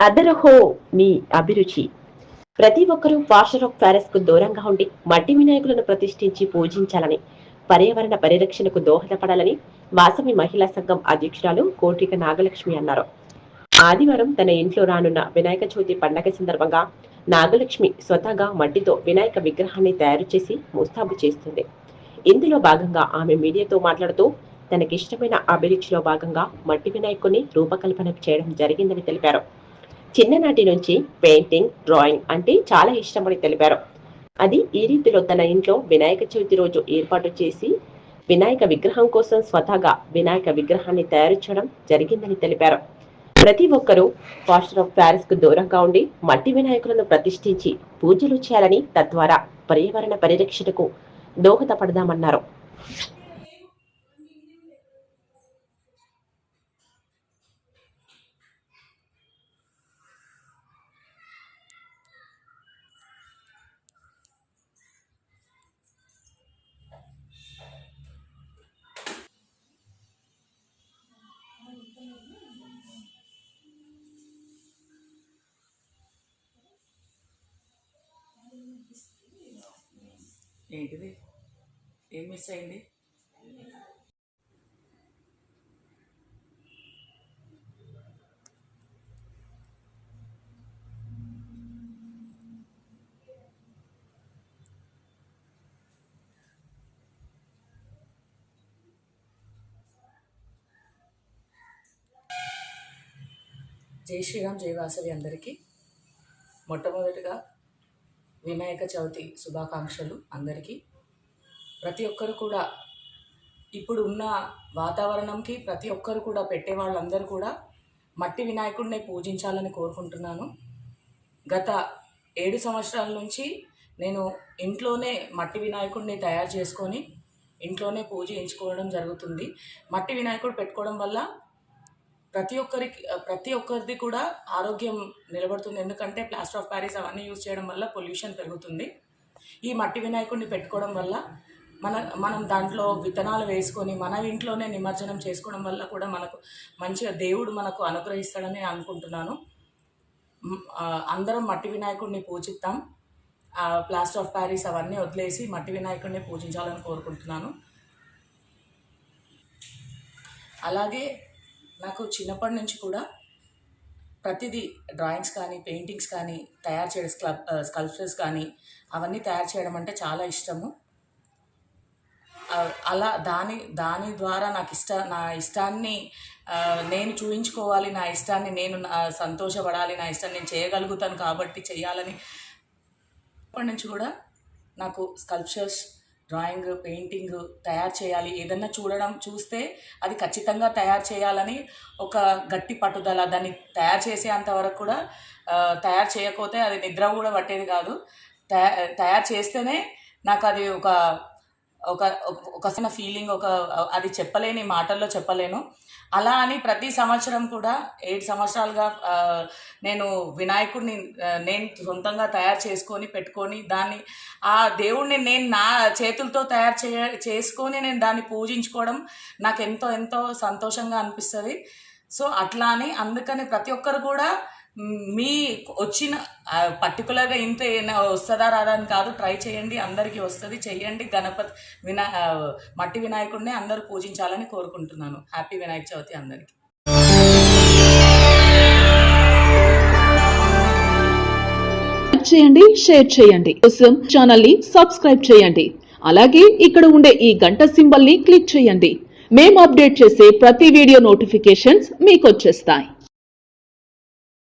అదరహో మీ అభిరుచి. ప్రతి ఒక్కరూ వాషర్ ఆఫ్ ప్యారెస్కు దూరంగా ఉండి మట్టి వినాయకులను ప్రతిష్ఠించి పూజించాలని పర్యావరణ పరిరక్షణకు దోహదపడాలని వాసవి మహిళా సంఘం అధ్యక్షురాలు కోటిక నాగలక్ష్మి అన్నారు. ఆదివారం తన ఇంట్లో రానున్న వినాయక చవితి పండగ సందర్భంగా నాగలక్ష్మి స్వతహాగా మట్టితో వినాయక విగ్రహాన్ని తయారు చేసి ముస్తాబు చేస్తుంది. ఇందులో భాగంగా ఆమె మీడియాతో మాట్లాడుతూ తనకిష్టమైన అభిరుచిలో భాగంగా మట్టి వినాయకుని రూపకల్పన చేయడం జరిగిందని తెలిపారు. చిన్ననాటి నుంచి పెయింటింగ్ డ్రాయింగ్ అంటే చాలా ఇష్టమని తెలిపారు. అది ఈ రీతిలో తన ఇంట్లో వినాయక చవితి రోజు ఏర్పాటు చేసి వినాయక విగ్రహం కోసం స్వతహాగా వినాయక విగ్రహాన్ని తయారు చేయడం జరిగిందని తెలిపారు. ప్రతి ఒక్కరూ పాస్టర్ ఆఫ్ ప్యారిస్కు దూరంగా ఉండి మట్టి వినాయకులను ప్రతిష్ఠించి పూజలు చేయాలని తద్వారా పర్యావరణ పరిరక్షణకు దోహదపడదామన్నారు. ఏంటిది? ఏం మిస్ అయింది? జై శ్రీరామ్ జై వాసవి అందరికీ. మొట్టమొదటిగా వినాయక చవితి శుభాకాంక్షలు అందరికీ. ప్రతి ఒక్కరు కూడా ఇప్పుడు ఉన్న వాతావరణంకి ప్రతి ఒక్కరు కూడా పెట్టే వాళ్ళందరూ కూడా మట్టి వినాయకుడిని పూజించాలని కోరుకుంటున్నాను. గత ఏడు సంవత్సరాల నుంచి నేను ఇంట్లోనే మట్టి వినాయకుడిని తయారు చేసుకొని ఇంట్లోనే పూజ ఎంచుకోవడం జరుగుతుంది. మట్టి వినాయకుడు పెట్టుకోవడం వల్ల ప్రతి ఒక్కరికి ప్రతి ఒక్కరిది కూడా ఆరోగ్యం నిలబడుతుంది. ఎందుకంటే ప్లాస్టర్ ఆఫ్ ప్యారిస్ అవన్నీ యూజ్ చేయడం వల్ల పొల్యూషన్ పెరుగుతుంది. ఈ మట్టి వినాయకుడిని పెట్టుకోవడం వల్ల మన మనం దాంట్లో విత్తనాలు వేసుకొని మన ఇంట్లోనే నిమజ్జనం చేసుకోవడం వల్ల కూడా మనకు మంచిగా దేవుడు మనకు అనుగ్రహిస్తాడని అనుకుంటున్నాను. అందరం మట్టి వినాయకుడిని పూజిస్తాం. ప్లాస్టర్ ఆఫ్ ప్యారిస్ అవన్నీ వదిలేసి మట్టి వినాయకుడిని పూజించాలని కోరుకుంటున్నాను. అలాగే నాకు చిన్నప్పటి నుంచి కూడా ప్రతిదీ డ్రాయింగ్స్ కానీ పెయింటింగ్స్ కానీ తయారు చేయడం స్కల్ స్కల్ప్చర్స్ కానీ అవన్నీ తయారు చేయడం అంటే చాలా ఇష్టము. అలా దాని దాని ద్వారా నాకు ఇష్ట నా ఇష్టాన్ని నేను చూయించుకోవాలి నా ఇష్టాన్ని నేను నా- సంతోషపడాలి నా ఇష్టాన్ని నేను చేయగలుగుతాను కాబట్టి చేయాలని అప్పటి నుంచి కూడా నాకు స్కల్ప్చర్స్ డ్రాయింగ్ పెయింటింగ్ తయారు చేయాలి. ఏదన్నా చూడడం చూస్తే అది ఖచ్చితంగా తయారు చేయాలని ఒక గట్టి పట్టుదల దాన్ని తయారు చేసేంత వరకు కూడా తయారు చేయకపోతే అది నిద్ర కూడా పట్టేది కాదు. తయా- తయారు చేస్తేనే నాకు అది ఒక ఒక ఒక- చిన్న ఫీలింగ్ ఒక అది చెప్పలేని మాటల్లో చెప్పలేను. అలా అని ప్రతి సంవత్సరం కూడా ఏడు సంవత్సరాలుగా నేను వినాయకుడిని నేను సొంతంగా తయారు చేసుకొని పెట్టుకొని దాన్ని ఆ దేవుడిని నేను నా చేతులతో తయారు చేయ చేసుకొని నేను దాన్ని పూజించుకోవడం నాకు ఎంతో ఎంతో సంతోషంగా అనిపిస్తుంది. సో అట్లా అని అందుకని ప్రతి ఒక్కరు కూడా మీ వచ్చిన పర్టికులర్గా ఇంత ఏమైనా వస్తుందా రాదా అని కాదు ట్రై చేయండి అందరికీ వస్తుంది చేయండి గణపతి వినా మట్టి వినాయకుడిని అందరూ పూజించాలని కోరుకుంటున్నాను. హ్యాపీ వినాయక చవితి అందరికీ. చేయండి షేర్ చేయండి. కోసం ఛానల్ని సబ్స్క్రైబ్ చేయండి. అలాగే ఇక్కడ ఉండే ఈ గంట సింబల్ని క్లిక్ చేయండి. మేము అప్డేట్ చేసే ప్రతి వీడియో నోటిఫికేషన్స్ మీకు వచ్చేస్తాయి.